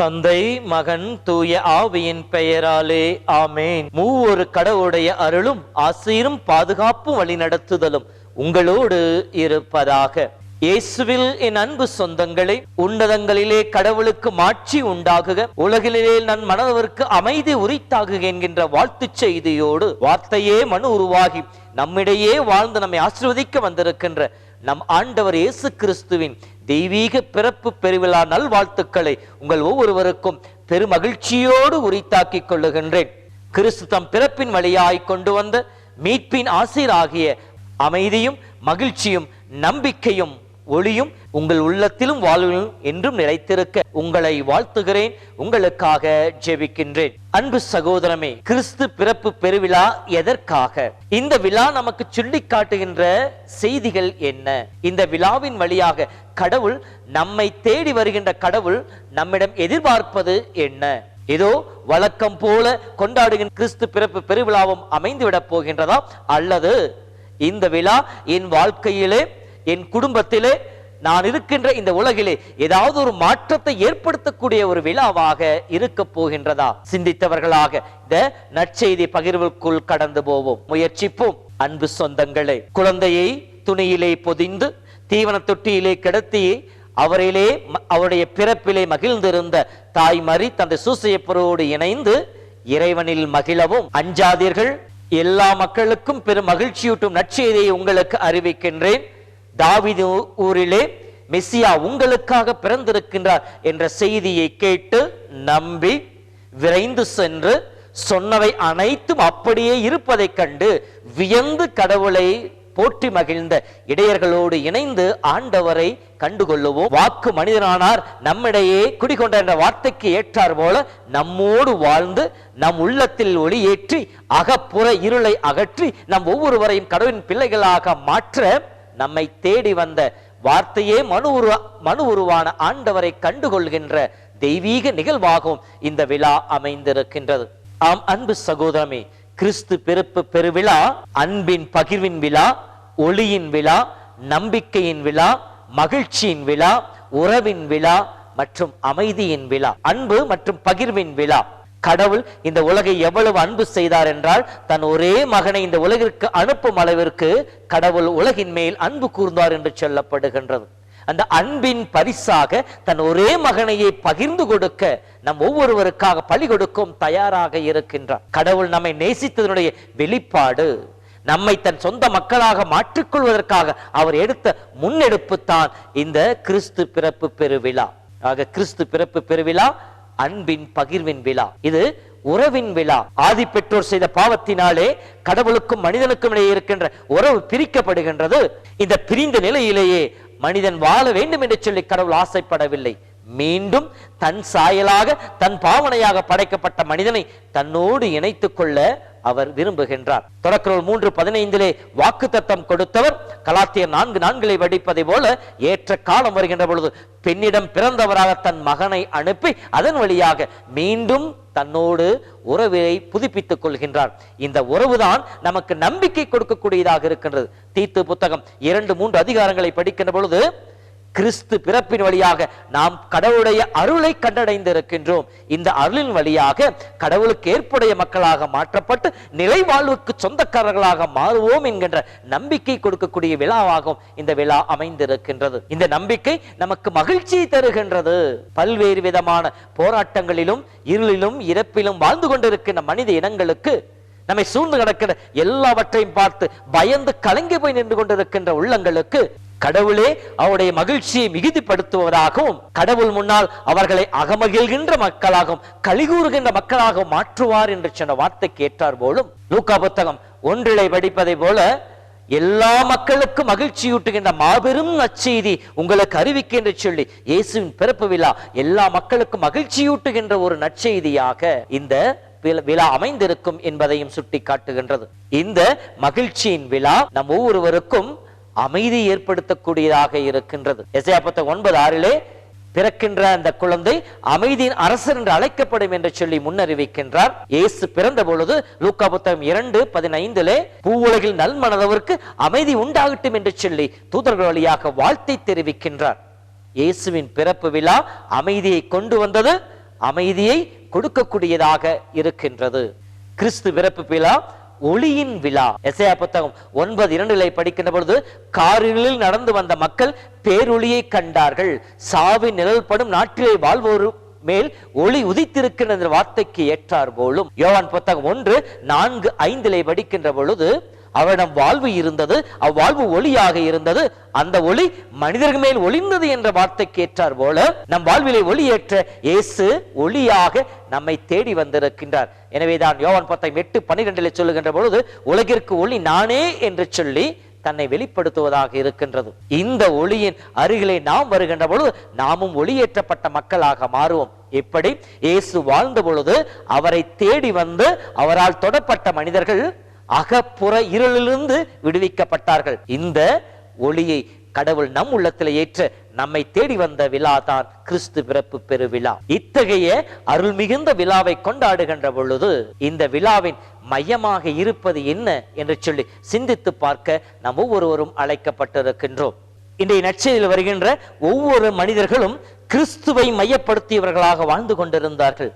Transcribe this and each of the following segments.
தந்தை மகன் தூய ஆவியின் பெயராலே ஆமேன். மூவொரு கடவுளுடைய அருளும் ஆசிரும் பாதுகாப்பும் வழிநடத்துதலும். உங்களோடு இருப்பதாக. இயேசுவில் என் அன்பு சொந்தங்களை உன்னதங்களிலே கடவுளுக்கு மாட்சி உண்டாகுக. உலகிலே நன் மனதவருக்கு அமைதி உரித்தாகுக என்கின்ற வாழ்த்துச் செய்தியோடு வார்த்தையே மனு உருவாகி நம்மிடையே வாழ்ந்து நம்மை ஆசிர்வதிக்க வந்திருக்கின்ற நம் ஆண்டவர் இயேசு கிறிஸ்துவின் தெய்வீக பிறப்பு பெருவிழா நல்வாழ்த்துக்களை உங்கள் ஒவ்வொருவருக்கும் பெருமகிழ்ச்சியோடு உரித்தாக்கிக் கொள்ளுகின்றேன். கிறிஸ்து தம் பிறப்பின் வழியாய் கொண்டு வந்த மீட்பின் ஆசிராகிய அமைதியும் மகிழ்ச்சியும் நம்பிக்கையும் ஒளியும் உங்கள் உள்ளத்திலும் வாழ்விலும் என்றும் நிலைத்திருக்க உங்களை வாழ்த்துகிறேன். உங்களுக்காக ஜெபிக்கின்றேன். அன்பு சகோதரமே கிறிஸ்து பிறப்பு பெருவிழா எதற்காக? இந்த விழா நமக்கு சொல்லி காட்டுகின்ற செய்திகள் என்ன? இந்த விழாவின் வழியாக கடவுள் நம்மை தேடி வருகின்ற கடவுள் நம்மிடம் எதிர்பார்ப்பது என்ன? ஏதோ வழக்கம் போல கொண்டாடுகின்ற கிறிஸ்து பிறப்பு பெருவிழாவும் அமைந்துவிடப் போகின்றதா? அல்லது இந்த விழா என் வாழ்க்கையிலே என் குடும்பத்திலே நான் இருக்கின்ற இந்த உலகிலே ஏதாவது ஒரு மாற்றத்தை ஏற்படுத்தக்கூடிய ஒரு விழாவாக இருக்க போகின்றதா? சிந்தித்தவர்களாக இந்த நற்செய்தி பகிர்வுக்குள் கடந்து போவோம். முயற்சிப்போம். அன்பு சொந்தங்களே குழந்தையை துணியிலே பொதிந்து தீவன தொட்டியிலே கிடத்தி அவரிலே அவருடைய பிறப்பிலே மகிழ்ந்திருந்த தாய் மறி தந்தை சூசையப்பரோடு இணைந்து இறைவனில் மகிழவும். அஞ்சாதீர்கள் எல்லா மக்களுக்கும் பெரும் மகிழ்ச்சியூட்டும் நற்செய்தியை உங்களுக்கு அறிவிக்கின்றேன். தாவிது ஊரிலே மெஸ்ஸியா உங்களுக்காக பிறந்திருக்கின்றார் என்ற செய்தியை கேட்டு நம்பி விரைந்து சென்று சொன்னவை அனைத்தும் அப்படியே இருப்பதைக் கண்டு வியந்து கடவுளை போற்றி மகிழ்ந்த இடையர்களோடு இணைந்து ஆண்டவரை கண்டுகொள்ளுவோம். வாக்கு மனிதனானார் நம்மிடையே குடிகொண்ட என்ற வார்த்தைக்கு ஏற்றார் போல நம்மோடு வாழ்ந்து நம் உள்ளத்தில் ஒளியேற்றி அகப்புற இருளை அகற்றி நம் ஒவ்வொருவரையும் கடவுளின் பிள்ளைகளாக மாற்ற நம்மை தேடி வந்த வார்த்தையே மனு உருவ மனு உருவான ஆண்டவரை கண்டுகொள்கின்ற தெய்வீக நிகழ்வாகவும் இந்த விழா அமைந்திருக்கின்றது. ஆம் அன்பு சகோதரமே கிறிஸ்து பிறப்பு பெருவிழா அன்பின் பகிர்வின் விழா ஒளியின் விழா நம்பிக்கையின் விழா மகிழ்ச்சியின் விழா உறவின் விழா மற்றும் அமைதியின் விழா அன்பு மற்றும் பகிர்வின் விழா. கடவுள் இந்த உலகை எவ்வளவு அன்பு செய்தார் என்றால் தன் ஒரே மகனை இந்த உலகிற்கு அனுப்பும் அளவிற்கு கடவுள் உலகின் மேல் அன்பு கூர்ந்தார் என்று சொல்லப்படுகின்றது. அந்த அன்பின் பரிசாக தன் ஒரே மகனையே பகிர்ந்து கொடுக்க நம் ஒவ்வொருவருக்காக பலி கொடுக்கும் தயாராக இருக்கின்றார். கடவுள் நம்மை நேசித்ததனுடைய வெளிப்பாடு. நம்மை தன் சொந்த மக்களாக மாற்றிக்கொள்வதற்காக அவர் எடுத்த முன்னெடுப்பு தான் இந்த கிறிஸ்து பிறப்பு பெருவிழா. ஆக கிறிஸ்து பிறப்பு பெருவிழா அன்பின் பகிர்வின் விழா. இது உறவின் விழா. ஆதி பெற்றோர் செய்த பாவத்தினாலே கடவுளுக்கும் மனிதனுக்கும் இடையே இருக்கின்ற உறவு பிரிக்கப்படுகின்றது. இந்த பிரிந்த நிலையிலேயே மனிதன் வாழ வேண்டும் என்று சொல்லி கடவுள் ஆசைப்படவில்லை. மீண்டும் தன் சாயலாக தன் பாவனையாக படைக்கப்பட்ட மனிதனை தன்னோடு இணைத்துக் கொள்ள அவர் விரும்புகின்றார். தொடக்கநூல் மூன்று பதினைந்திலே வாக்கு தத்தம் கொடுத்தவர் கலாத்தியர் நான்கு நான்களை வடிப்பதை போல ஏற்ற காலம் வருகின்ற பொழுது பெண்ணிடம் பிறந்தவராக தன் மகனை அனுப்பி அதன் வழியாக மீண்டும் தன்னோடு உறவை புதுப்பித்துக் கொள்கின்றார். இந்த உறவுதான் நமக்கு நம்பிக்கை கொடுக்கக்கூடியதாக இருக்கின்றது. தீத்து புத்தகம் இரண்டு மூன்று அதிகாரங்களை படிக்கின்ற பொழுது கிறிஸ்து பிறப்பின் வழியாக நாம் கடவுளுடைய அருளை கண்டடைந்திருக்கின்றோம். இந்த அருளின் வழியாக கடவுளுக்கு ஏற்புடைய மக்களாக மாற்றப்பட்டு நிலை வாழ்வுக்கு சொந்தக்காரர்களாக மாறுவோம் என்கின்ற நம்பிக்கை கொடுக்கக்கூடிய விழாவாகும் இந்த விழா அமைந்திருக்கின்றது. இந்த நம்பிக்கை நமக்கு மகிழ்ச்சியை தருகின்றது. பல்வேறு விதமான போராட்டங்களிலும் இருளிலும் இறப்பிலும் வாழ்ந்து கொண்டிருக்கின்ற மனித இனங்களுக்கு நம்மை சூழ்ந்து கிடக்கிற எல்லாவற்றையும் பார்த்து பயந்து கலங்கி போய் நின்று கொண்டிருக்கின்ற உள்ளங்களுக்கு கடவுளே அவருடைய மகிழ்ச்சியை மிகுதிப்படுத்துவதாகவும் கடவுள் முன்னால் அவர்களை அகமகிழ்கின்ற மக்களாகவும் கலிகூறுகின்ற மக்களாகவும் மாற்றுவார் என்று சொன்ன வார்த்தைக்கு ஏற்றார் போலும் லூக்கா புத்தகம் ஒன்றிலை படிப்பதை போல எல்லா மக்களுக்கும் மகிழ்ச்சியூட்டுகின்ற மாபெரும் நற்செய்தி உங்களுக்கு அறிவிக்கின்ற சொல்லி இயேசுவின் பிறப்பு விழா எல்லா மக்களுக்கும் மகிழ்ச்சியூட்டுகின்ற ஒரு நற்செய்தியாக இந்த விழா அமைந்திருக்கும் என்பதையும் சுட்டி காட்டுகின்றது இந்த மகிழ்ச்சியின் விழா நம் ஒவ்வொருவருக்கும் அமைதி ஏற்படுத்தக்கூடியதாக இருக்கின்றது. எஸ்ஐயா புத்தகம் ஒன்பது ஆறிலே பிறக்கின்ற அந்த குழந்தை அமைதியின் அரசர் என்று அழைக்கப்படும் என்று சொல்லி முன்னறிவிக்கின்றார். இயேசு பிறந்த பொழுது லூக்கா புத்தகம் இரண்டு பதினைந்திலே பூவுலகில் நல்மனதவருக்கு அமைதி உண்டாகட்டும் என்று சொல்லி தூதர்கள் வழியாக வாழ்த்தை தெரிவிக்கின்றார். இயேசுவின் பிறப்பு விழா அமைதியை கொண்டு வந்தது அமைதியை கொடுக்கக்கூடியதாக இருக்கின்றது. கிறிஸ்து பிறப்பு விழா ஒளியின் விழா. எஸ்ஐயா புத்தகம் ஒன்பது இரண்டுகளை படிக்கின்ற பொழுது காரில் நடந்து வந்த மக்கள் பேரொளியை கண்டார்கள். சாவின் நிழல் படும் நாட்டிலே வாழ்வோர் மேல் ஒளி உதித்திருக்கின்ற வார்த்தைக்கு ஏற்றார் போலும். யோவான் புத்தகம் ஒன்று நான்கு ஐந்திலே படிக்கின்ற பொழுது அவரிடம் வாழ்வு இருந்தது அவ்வாழ்வு ஒளியாக இருந்தது. அந்த ஒளி மனிதர்கள் மேல் ஒளிந்தது என்ற வார்த்தைக்கு ஏற்றார் போல நம் வாழ்விலை ஒளியேற்ற இயேசு ஒளியாக நம்மை தேடி வந்திருக்கின்றார். எனவேதான் யோவான் பத்தம் எட்டு பன்னிரெண்டிலே சொல்லுகின்ற பொழுது உலகிற்கு ஒளி நானே என்று சொல்லி தன்னை வெளிப்படுத்துவதாக இருக்கின்றது. இந்த ஒளியின் அருகிலே நாம் வருகின்ற பொழுது நாமும் ஒளியேற்றப்பட்ட மக்களாக மாறுவோம். எப்படி? இயேசு வாழ்ந்த பொழுது அவரை தேடி வந்து அவரால் தொடப்பட்ட மனிதர்கள் அகப்புற இருளிலிருந்து விடுவிக்கப்பட்டார்கள். இந்த ஒளியை கடவுள் நம் உள்ளத்தில் ஏற்ற நம்மை தேடி வந்த விழா தான் கிறிஸ்து பிறப்பு பெருவிழா. இத்தகைய அருள் மிகுந்த விழாவை கொண்டாடுகின்ற பொழுது இந்த விழாவின் மையமாக இருப்பது என்ன என்று சொல்லி சிந்தித்து பார்க்க நாம் ஒவ்வொருவரும் அழைக்கப்பட்டிருக்கின்றோம். இன்றைய நச்சையில் வருகின்ற ஒவ்வொரு மனிதர்களும் கிறிஸ்துவை மையப்படுத்தியவர்களாக வாழ்ந்து கொண்டிருந்தார்கள்.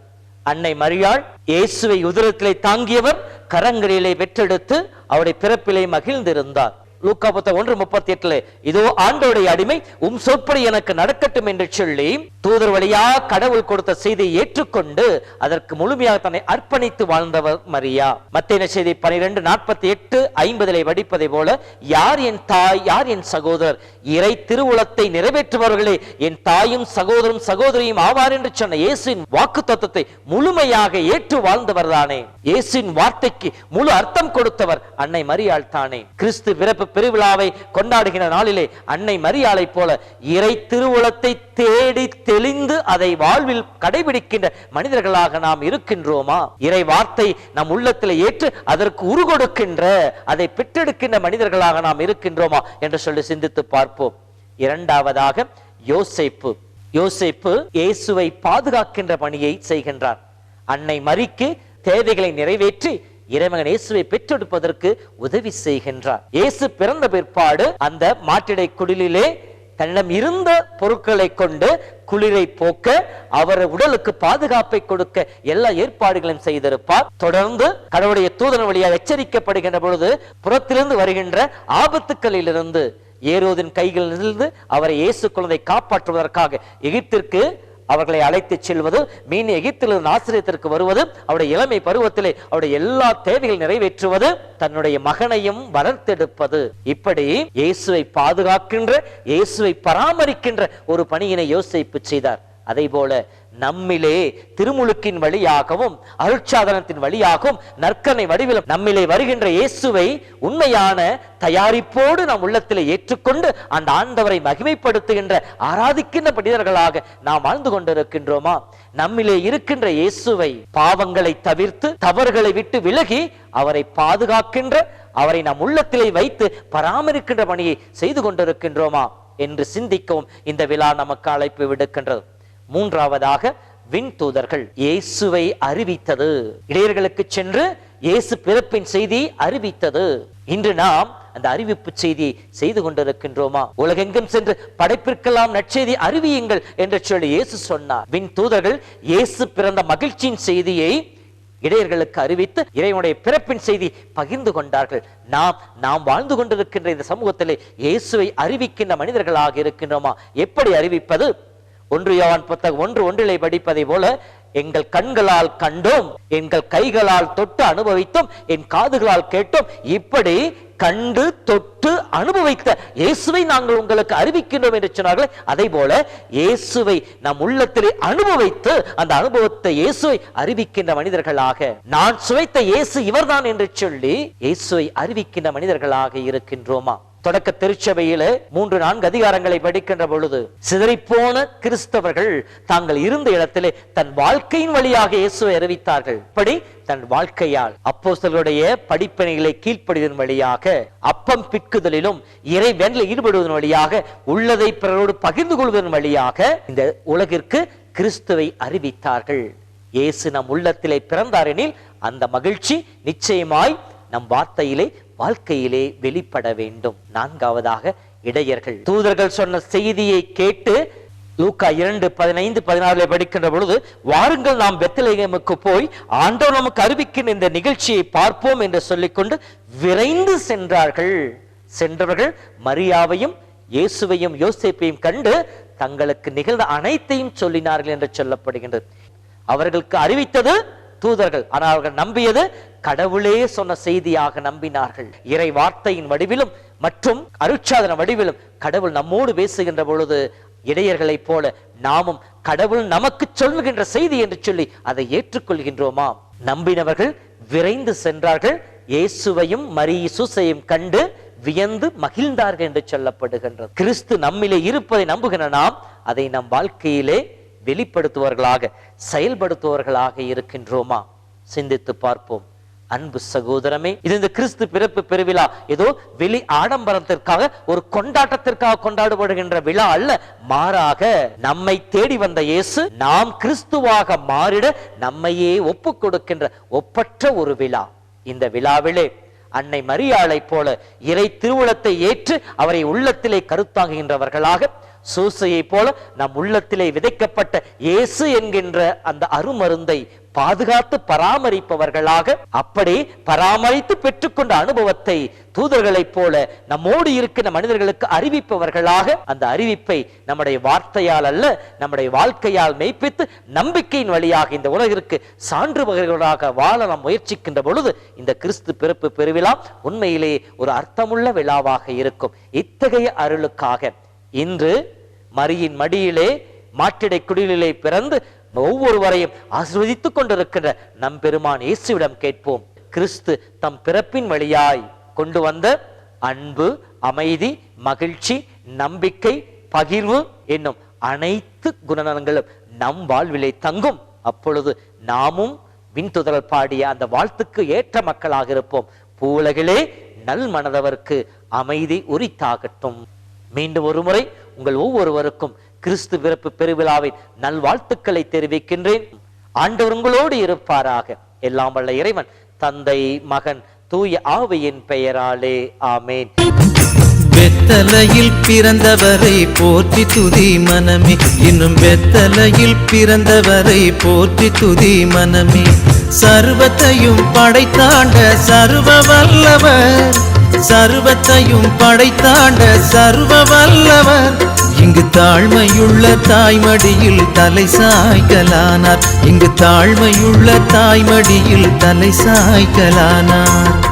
அன்னை மரியாள் இயேசுவை உதரத்திலே தாங்கியவர் கரங்களிலே பெற்றெடுத்து அவருடைய பிறப்பிலே மகிழ்ந்திருந்தார். லூக்கா புத்தகம் ஒன்று முப்பத்தி எட்டுல இதோ ஆண்டோடைய அடிமை உம் சொற்படி எனக்கு நடக்கட்டும் என்று சொல்லி தூதர் வழியா கடவுள் கொடுத்த செய்தியை ஏற்றுக்கொண்டு அதற்கு முழுமையாக தன்னை அர்ப்பணித்து வாழ்ந்தவர் மரியா. மத்திய செய்தி பனிரெண்டு நாற்பத்தி எட்டு ஐம்பதிலே வடிப்பதை போல யார் என் தாய் யார் என் சகோதரர்? இறை திருவுளத்தை நிறைவேற்றுபவர்களே என் தாயும் சகோதரும் சகோதரியும் ஆவார் என்று சொன்ன இயேசுவின் வாக்கு தத்துவத்தை முழுமையாக ஏற்று வாழ்ந்தவர் தானே. இயேசுவின் வார்த்தைக்கு முழு அர்த்தம் கொடுத்தவர் அன்னை மரியாள் தானே. கிறிஸ்து பிறப்பு பெருவிழாவை கொண்டாடுகிற நாளிலே அன்னை மரியாளை போல இறை திருவுளத்தை தேடி தெளிந்து அதை வாழ்வில் கடைபிடிக்கின்ற மனிதர்களாக நாம் இருக்கின்றோமா? இறை வார்த்தை நம் உள்ளத்தில் ஏற்று அதற்கு உருகொடுக்கின்ற அதை பெற்றெடுக்கின்ற மனிதர்களாக நாம் இருக்கின்றோமா? என்று சொல்லி சிந்தித்து பார்ப்போம். இரண்டாவதாக யோசிப்பு. யோசிப்பு இயேசுவை பாதுகாக்கின்ற பணியை செய்கின்றார். அன்னை மரிக்கு தேவைகளை நிறைவேற்றி இறைமகன் இயேசுவை பெற்றெடுப்பதற்கு உதவி செய்கின்றார். இயேசு பிறந்த பிற்பாடு அந்த மாட்டிடை குடிலிலே தன்னிடம் இருந்த பொருட்களை கொண்டு குளிரை போக்க அவர் உடலுக்கு பாதுகாப்பை கொடுக்க எல்லா ஏற்பாடுகளையும் செய்திருப்பார். தொடர்ந்து கடவுளுடைய தூதன வழியாக எச்சரிக்கப்படுகின்ற பொழுது புறத்திலிருந்து வருகின்ற ஆபத்துக்களிலிருந்து ஏரோதின் கைகளிலிருந்து அவரை இயேசு குழந்தை காப்பாற்றுவதற்காக எகிப்திற்கு அவர்களை அழைத்து செல்வது மீன் எகிப்திலிருந்து ஆசிரியத்திற்கு வருவது அவருடைய இளமை பருவத்திலே அவருடைய எல்லா தேவைகள் நிறைவேற்றுவது தன்னுடைய மகனையும் வளர்த்தெடுப்பது. இப்படி இயேசுவை பாதுகாக்கின்ற இயேசுவை பராமரிக்கின்ற ஒரு பணியினை யோசிப்பு செய்தார். அதே போல நம்மிலே திருமுழுக்கின் வழியாகவும் அருட்சாதனத்தின் வழியாகவும் நற்கனை வடிவிலும் நம்மிலே வருகின்ற இயேசுவை உண்மையான தயாரிப்போடு நம் உள்ளத்திலே ஏற்றுக்கொண்டு அந்த ஆண்டவரை மகிமைப்படுத்துகின்ற ஆராதிக்கின்ற மனிதர்களாக நாம் வாழ்ந்து கொண்டிருக்கின்றோமா? நம்மிலே இருக்கின்ற இயேசுவை பாவங்களை தவிர்த்து தவறுகளை விட்டு விலகி அவரை பாதுகாக்கின்ற அவரை நம் உள்ளத்திலே வைத்து பராமரிக்கின்ற பணியை செய்து கொண்டிருக்கின்றோமா? என்று சிந்திக்கவும் இந்த விழா நமக்கு அழைப்பு விடுக்கின்றது. மூன்றாவதாக விண் தூதர்கள். இயேசுவை அறிவித்தது. இடையர்களுக்கு சென்று இயேசு பிறப்பின் செய்தி அறிவித்தது. இன்று நாம் அந்த அறிவிப்பு செய்தி செய்து கொண்டிருக்கின்றோமா? உலகெங்கும் சென்று படைப்பிற்கெல்லாம் நற்செய்தி அறிவியுங்கள் என்று சொல்லி இயேசு சொன்னார். விண் தூதர்கள் இயேசு பிறந்த மகிழ்ச்சியின் செய்தியை இடையர்களுக்கு அறிவித்து இறைவனுடைய பிறப்பின் செய்தி பகிர்ந்து கொண்டார்கள். நாம் நாம் வாழ்ந்து கொண்டிருக்கின்ற இந்த சமூகத்திலே இயேசுவை அறிவிக்கின்ற மனிதர்களாக இருக்கின்றோமா? எப்படி அறிவிப்பது? ஒன்று யோவான் புத்தகம் ஒன்று ஒன்றிலே படிப்பதை போல எங்கள் கண்களால் கண்டோம் எங்கள் கைகளால் தொட்டு அனுபவித்தோம் என் காதுகளால் கேட்டோம் இப்படி கண்டு தொட்டு அனுபவித்த இயேசுவை நாங்கள் உங்களுக்கு அறிவிக்கின்றோம் என்று சொன்னார்களே அதே போல இயேசுவை நம் உள்ளத்திலே அனுபவித்து அந்த அனுபவத்தை இயேசுவை அறிவிக்கின்ற மனிதர்களாக நான் சுவைத்த இயேசு இவர்தான் என்று சொல்லி இயேசுவை அறிவிக்கின்ற மனிதர்களாக இருக்கின்றோமா? தொடக்க திருச்சபையில மூன்று நான்கு அதிகாரங்களை படிக்கின்ற பொழுது சிதறிப்போன கிறிஸ்தவர்கள் தாங்கள் இருந்த இடத்திலே தன் வாழ்க்கையின் வழியாக இயேசுவை அறிவித்தார்கள். இப்படி தன் வாழ்க்கையால் அப்போஸ்தலருடைய படிப்பணிகளை கீழ்ப்படிதன் வழியாக அப்பம் பிக்குதலிலும் இறை ஈடுபடுவதன் வழியாக உள்ளதை பிறரோடு பகிர்ந்து கொள்வதன் வழியாக இந்த உலகிற்கு கிறிஸ்துவை அறிவித்தார்கள். இயேசு நம் உள்ளத்திலே பிறந்தாரெனில் அந்த மகிழ்ச்சி நிச்சயமாய் நம் வார்த்தையிலே வாழ்க்கையிலே வெளிப்பட வேண்டும். நான்காவதாக இடையர்கள். தூதர்கள் சொன்ன செய்தியை கேட்டு லூக்கா இரண்டு பதினைந்து பதினாறுல படிக்கின்ற பொழுது வாருங்கள் நாம் பெத்தலேகமுக்கு போய் ஆண்டவர் நமக்கு அறிவிக்கின்ற இந்த நிகழ்ச்சியை பார்ப்போம் என்று சொல்லிக்கொண்டு விரைந்து சென்றார்கள். சென்றவர்கள் மரியாவையும் இயேசுவையும் யோசிப்பையும் கண்டு தங்களுக்கு நிகழ்ந்த அனைத்தையும் சொல்லினார்கள் என்று சொல்லப்படுகின்றது. அவர்களுக்கு அறிவித்தது தூதர்கள். ஆனால் அவர்கள் நம்பியது கடவுளே சொன்ன செய்தியாக நம்பினார்கள். இறை வார்த்தையின் வடிவிலும் மற்றும் அருட்சாதன வடிவிலும் கடவுள் நம்மோடு பேசுகின்ற பொழுது இடையர்களைப் போல நாமும் கடவுள் நமக்கு சொல்லுகின்ற செய்தி என்று சொல்லி அதை ஏற்றுக்கொள்கின்றோமாம். நம்பினவர்கள் விரைந்து சென்றார்கள். இயேசுவையும் மரியசுசையும் கண்டு வியந்து மகிழ்ந்தார்கள் என்று சொல்லப்படுகின்றது. கிறிஸ்து நம்மிலே இருப்பதை நம்புகிற நாம் அதை நம் வாழ்க்கையிலே வெளிப்படுத்துவர்களாக செயல்படுத்துவர்களாக இருக்கின்றோமா சிந்தித்து பார்ப்போம். அன்பு சகோதரமே இது இந்த கிறிஸ்து பிறப்பு பெருவிழா. ஏதோ வெளி ஆடம்பரத்திற்காக ஒரு கொண்டாட்டத்திற்காக கொண்டாடப்படுகின்ற விழா அல்ல மாறாக நம்மை தேடி வந்த இயேசு நாம் கிறிஸ்துவாக மாறிட நம்மையே ஒப்பு கொடுக்கின்ற ஒப்பற்ற ஒரு விழா. இந்த விழாவிலே அன்னை மரியாளைப் போல இறை திருவுளத்தை ஏற்று அவரை உள்ளத்திலே கருத்தாங்குகின்றவர்களாக சூசையைப் போல நம் உள்ளத்திலே விதைக்கப்பட்ட இயேசு என்கின்ற அந்த அருமருந்தை பாதுகாத்து பராமரிப்பவர்களாக அப்படி பராமரித்து பெற்றுக்கொண்ட அனுபவத்தை தூதர்களைப் போல நம்மோடு இருக்கின்ற மனிதர்களுக்கு அறிவிப்பவர்களாக அந்த அறிவிப்பை நம்முடைய வார்த்தையால் அல்ல நம்முடைய வாழ்க்கையால் மெய்ப்பித்து நம்பிக்கையின் வழியாக இந்த உலகிற்கு சான்றுபவர்களாக வாழ நாம் முயற்சிக்கின்ற பொழுது இந்த கிறிஸ்து பிறப்பு பெருவிழா உண்மையிலே ஒரு அர்த்தமுள்ள விழாவாக இருக்கும். இத்தகைய அருளுக்காக இன்று மரியின் மடியிலே மாட்டிடை குடிலே பிறந்து ஒவ்வொருவரையும் ஆசிர்வதித்துக் கொண்டிருக்கின்ற நம் பெருமான் இயேசுவிடம் கேட்போம். கிறிஸ்து தம் பிறப்பின் வழியாய் கொண்டு வந்த அன்பு அமைதி மகிழ்ச்சி நம்பிக்கை பகிர்வு என்னும் அனைத்து குணநலங்களும் நம் வாழ்விலே தங்கும். அப்பொழுது நாமும் விண்துதல் பாடிய அந்த வாழ்த்துக்கு ஏற்ற மக்களாக இருப்போம். பூவுலகிலே நல் மனதவர்க்கு அமைதி உரித்தாகட்டும். மீண்டும் ஒரு முறை உங்கள் ஒவ்வொருவருக்கும் கிறிஸ்து பிறப்பு பெருவிழாவின் நல்வாழ்த்துக்களை தெரிவிக்கின்றேன். ஆண்டவர் உங்களோடு இருப்பாராக. எல்லாம் வல்ல இறைவன் தந்தை மகன் தூய ஆவியின் பெயராலே. ஆமேன். வெத்தலையில் பிறந்தவரை போற்றி துதி மனமே. இன்னும் வெத்தலையில் பிறந்தவரை போற்றி துதி மனமே. சர்வத்தையும் படைத்தாண்ட சர்வ வல்லவர். சர்வத்தையும் படைத்தாண்ட சர்வ வல்லவர். இங்கு தாழ்மையுள்ள தாய்மடியில் தலை சாய்க்கலானார் இங்கு தாழ்மையுள்ள தாய்மடியில் தலை சாய்க்கலானார்